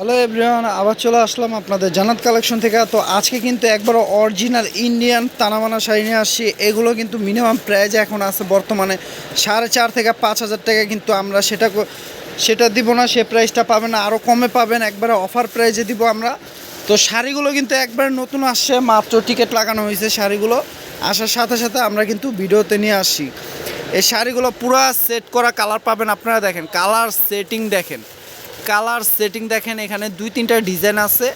Hello everyone, আবার চলে আসলাম আপনাদের জানাত কালেকশন থেকে। তো আজকে কিন্তু একবার অরিজিনাল ইন্ডিয়ান তানাবানা শাড়ি নিয়ে আসছি। এগুলো কিন্তু মিনিমাম প্রাইজ এখন আছে বর্তমানে সাড়ে চার থেকে পাঁচ হাজার টাকা কিন্তু আমরা সেটা সেটা দিব না, সে প্রাইসটা পাবেন আরও কমে পাবেন, একবারে অফার প্রাইজে দিব আমরা। তো শাড়িগুলো কিন্তু একবার নতুন আসছে, মাত্র টিকিট লাগানো হয়েছে শাড়িগুলো। আসার সাথে সাথে আমরা কিন্তু ভিডিওতে নিয়ে আসি এই শাড়িগুলো পুরো সেট করা কালার পাবেন আপনারা দেখেন কালার সেটিং দেখেন। কালার সেটিং দেখেন, এখানে দুই তিনটা ডিজাইন আছে।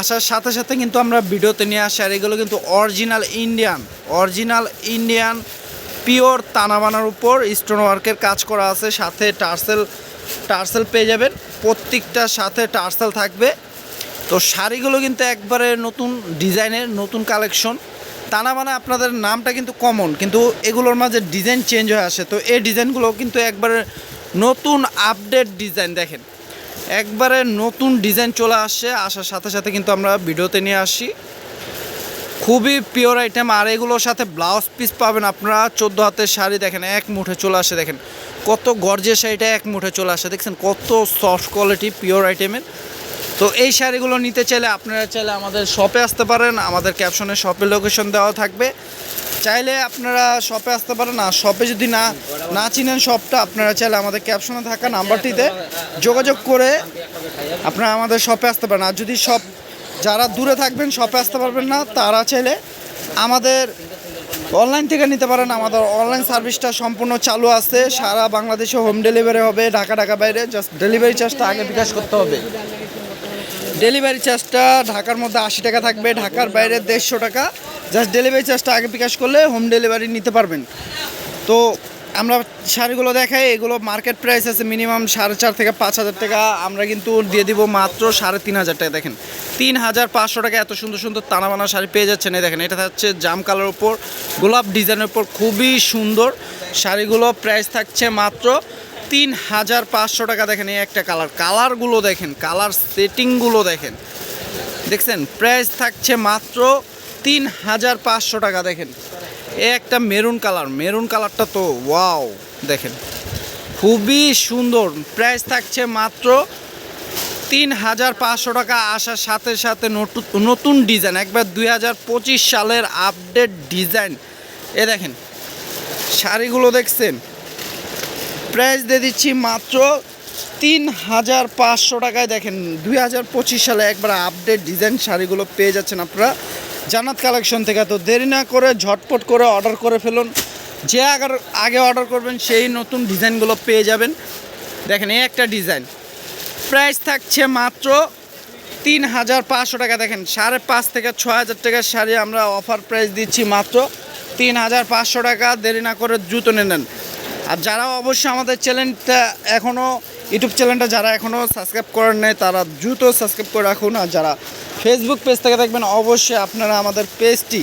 আসার সাথে সাথে কিন্তু আমরা ভিডিওতে নিয়ে আসি, আর এগুলো কিন্তু original Indian original Indian, pure তানাবানার উপর স্টোন ওয়ার্কের কাজ করা আছে, সাথে টার্সেল টার্সেল পেয়ে যাবেন প্রত্যেকটার সাথে টার্সেল থাকবে। তো শাড়িগুলো কিন্তু একবারে নতুন ডিজাইনের, নতুন কালেকশন। তানা মানে আপনাদের নামটা কিন্তু কমন, কিন্তু এগুলোর মাঝে ডিজাইন চেঞ্জ হয়ে আসে, তো এই ডিজাইনগুলো কিন্তু একবারে নতুন আপডেট ডিজাইন, দেখেন। একবারে নতুন ডিজাইন চলে আসে, আসার সাথে সাথে কিন্তু আমরা ভিডিওতে নিয়ে আসি। খুবই পিওর আইটেম আর এগুলোর সাথে ব্লাউজ পিস পাবেন আপনারা, চোদ্দ হাতের শাড়ি, দেখেন, এক মুঠে চলে আসে, দেখেন। কত গর্জের শাড়িটা এক মুঠে চলে আসে, দেখছেন? কত সফট কোয়ালিটি পিওর আইটেমের তো এই শাড়িগুলো নিতে চাইলে আপনারা চাইলে আমাদের শপে আসতে পারেন। আমাদের ক্যাপশনে শপের লোকেশন দেওয়া থাকবে। চাইলে আপনারা শপে আসতে পারেন আর শপে যদি না না চিনেন শপটা আপনারা চাইলে আমাদের ক্যাপশনে থাকা নাম্বারটিতে যোগাযোগ করে আপনারা আমাদের শপে আসতে পারেন। আর যদি শপ যারা দূরে থাকবেন শপে আসতে পারবেন না, তারা চাইলে আমাদের অনলাইন থেকে নিতে পারেন। আমাদের অনলাইন সার্ভিসটা সম্পূর্ণ চালু আছে। সারা বাংলাদেশে হোম ডেলিভারি হবে। ঢাকা ঢাকা বাইরে জাস্ট ডেলিভারি চার্জটা আগে বিকাশ করতে হবে। ডেলিভারি চার্জটা ঢাকার মধ্যে আশি টাকা থাকবে, ঢাকার বাইরে দেড়শো টাকা। জাস্ট ডেলিভারি চার্জটা আগে বিকাশ করলে হোম ডেলিভারি নিতে পারবেন। তো আমরা শাড়িগুলো দেখাই, এগুলো মার্কেট প্রাইস আছে মিনিমাম সাড়ে চার থেকে পাঁচ হাজার টাকা। আমরা কিন্তু দিয়ে দিব মাত্র সাড়ে তিন হাজার টাকা, দেখেন। তিন হাজার পাঁচশো টাকা এত সুন্দর সুন্দর তানাবানা শাড়ি পেয়ে যাচ্ছেন, এই দেখেন, এটা হচ্ছে জাম কালার উপর, গোলাপ ডিজাইনের উপর খুবই সুন্দর। শাড়িগুলো প্রাইস থাকছে মাত্র তিন হাজার পাঁচশো টাকা দেখেন এই একটা কালার। কালারগুলো দেখেন, কালার সেটিংগুলো দেখেন। দেখছেন, প্রাইস থাকছে মাত্র তিন হাজার পাঁচশো টাকা দেখেন। এ একটা মেরুন কালার, মেরুন কালারটা তো ওয়াও, দেখেন। খুবই সুন্দর, প্রাইস থাকছে মাত্র তিন হাজার পাঁচশো টাকা। আসার সাথে সাথে নতু- নতুন ডিজাইন, একবার দুই হাজার পঁচিশ সালের আপডেট ডিজাইন। এ দেখেন, শাড়িগুলো দেখছেন? প্রাইস দিয়ে দিচ্ছি মাত্র তিন হাজার পাঁচশো টাকায়। দেখেন দুই হাজার পঁচিশ সালে একবার আপডেট ডিজাইন শাড়িগুলো পেয়ে যাচ্ছেন আপনারা। জান্নাত কালেকশন থেকে তো দেরি না করে ঝটপট করে অর্ডার করে ফেলুন। যে আগার আগে অর্ডার করবেন, সেই নতুন ডিজাইনগুলো পেয়ে যাবেন। দেখেন, এই একটা ডিজাইন প্রাইস থাকছে মাত্র তিন হাজার পাঁচশো টাকা। দেখেন, সাড়ে পাঁচ থেকে ছয় হাজার টাকার শাড়ি আমরা অফার প্রাইস দিচ্ছি মাত্র তিন হাজার পাঁচশো টাকা। দেরি না করে জুতো নেন। আর যারা অবশ্যই আমাদের চ্যানেলটা এখনও ইউটিউব চ্যানেলটা যারা এখনও সাবস্ক্রাইব করেন নাই, তারা দ্রুত সাবস্ক্রাইব করে রাখুন। আর যারা ফেসবুক পেজ থেকে দেখবেন, অবশ্যই আপনারা আমাদের পেজটি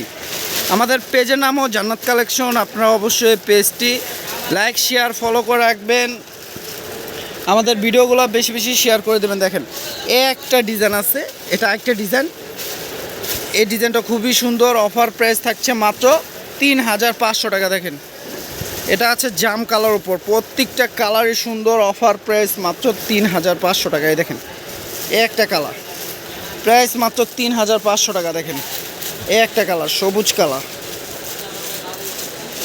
আমাদের পেজের নামও জান্নাত কালেকশন আপনারা অবশ্যই পেজটি লাইক শেয়ার ফলো করে রাখবেন। আমাদের ভিডিওগুলো বেশি বেশি শেয়ার করে দেবেন। দেখেন, এ একটা ডিজাইন আছে, এটা একটা ডিজাইন এই ডিজাইনটা খুবই সুন্দর অফার প্রাইস থাকছে মাত্র তিন হাজার পাঁচশো টাকা, দেখেন। এটা আছে জাম কালার উপর। প্রত্যেকটা কালারই সুন্দর অফার প্রাইস মাত্র তিন হাজার পাঁচশো টাকায় দেখেন এ একটা কালার। প্রাইস মাত্র তিন হাজার পাঁচশো টাকা, দেখেন। এ একটা কালার, সবুজ কালার।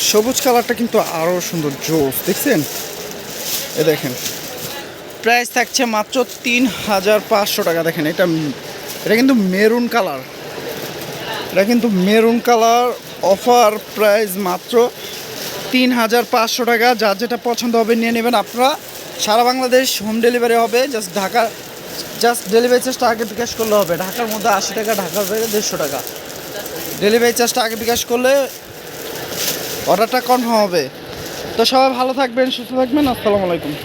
সবুজ কালারটা কিন্তু আরও সুন্দর, জোস, দেখছেন? এ দেখেন প্রাইস থাকছে মাত্র তিন হাজার পাঁচশো টাকা, দেখেন। এটা এটা কিন্তু মেরুন কালার। এটা কিন্তু মেরুন কালার অফার প্রাইস মাত্র তিন হাজার পাঁচশো টাকা। যার যেটা পছন্দ হবে নিয়ে নেবেন আপনারা। সারা বাংলাদেশ হোম ডেলিভারি হবে। জাস্ট ঢাকা জাস্ট ডেলিভারি চার্জটা আগে বিকাশ করলে হবে। ঢাকার মধ্যে আশি টাকা, ঢাকার বাইরে দেড়শো টাকা। ডেলিভারি চার্জটা আগে বিকাশ করলে অর্ডারটা কনফার্ম হবে। তো সবাই ভালো থাকবেন, সুস্থ থাকবেন। আসসালামু আলাইকুম।